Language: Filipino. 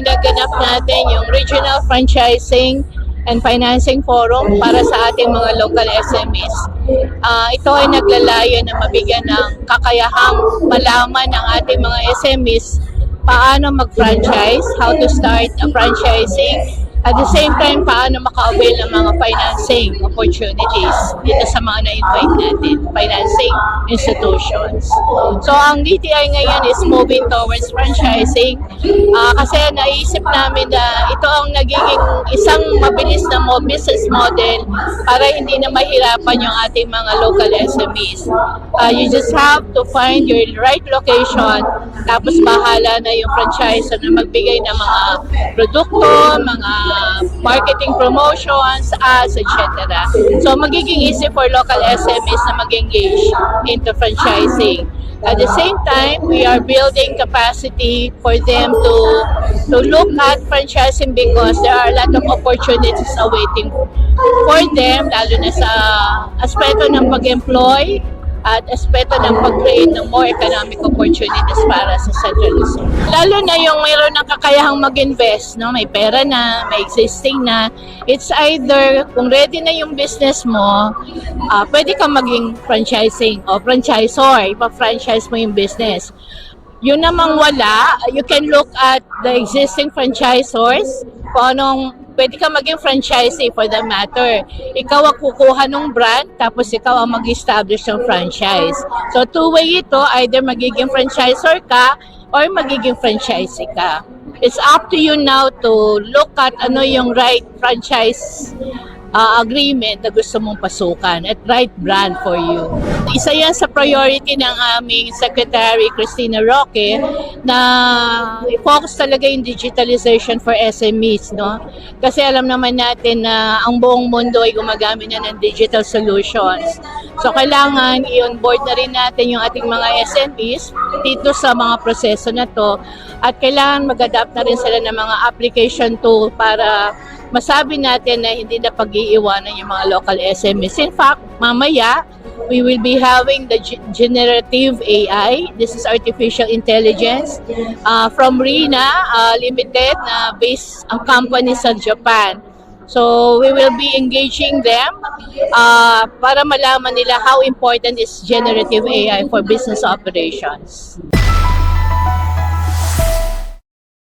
ginaganap natin yung Regional Franchising and Financing Forum para sa ating mga local SMEs. Ah, ito ay naglalayo na mabigyan ng kakayahang malaman ng ating mga SMEs paano mag-franchise, how to start a franchising, at the same time, paano maka-avail ng mga financing opportunities dito sa mga na-invite natin, financing institutions. So, ang DTI ngayon is moving towards franchising Ah, kasi naisip namin na ito ang nagiging isang mabilis na mo business model para hindi na mahirapan yung ating mga local SMEs. Ah, you just have to find your right location tapos bahala na yung franchisor na magbigay ng mga produkto, mga marketing promotions, ads, etc. So magiging easy for local SMEs na mag-engage into franchising. At the same time, we are building capacity for them to to look at franchising because there are a lot of opportunities awaiting for them, lalo na sa aspeto ng pag-employ at aspeto ng pag-create ng more economic opportunities para sa Central Luzon. Lalo na yung mayroon ng kakayahang mag-invest, no? may pera na, may existing na. It's either kung ready na yung business mo, ah pwede ka maging franchising o franchisor, ipa-franchise mo yung business. Yun namang wala, you can look at the existing franchisors, kung anong pwede ka maging franchisee for the matter. Ikaw ang kukuha ng brand, tapos ikaw ang mag-establish ng franchise. So two-way ito, either magiging franchisor ka or magiging franchisee ka. It's up to you now to look at ano yung right franchise uh, agreement na gusto mong pasukan at right brand for you. Isa yan sa priority ng aming Secretary Christina Roque na i-focus talaga yung digitalization for SMEs, no? Kasi alam naman natin na ang buong mundo ay gumagamit na ng digital solutions. So kailangan i-onboard na rin natin yung ating mga SMEs dito sa mga proseso na to at kailangan mag-adapt na rin sila ng mga application tool para masabi natin na hindi na pag-iiwanan yung mga local SMEs. In fact, mamaya, we will be having the ge- generative AI. This is artificial intelligence uh, from Rina uh, Limited na based ang company sa Japan. So we will be engaging them uh, para malaman nila how important is generative AI for business operations.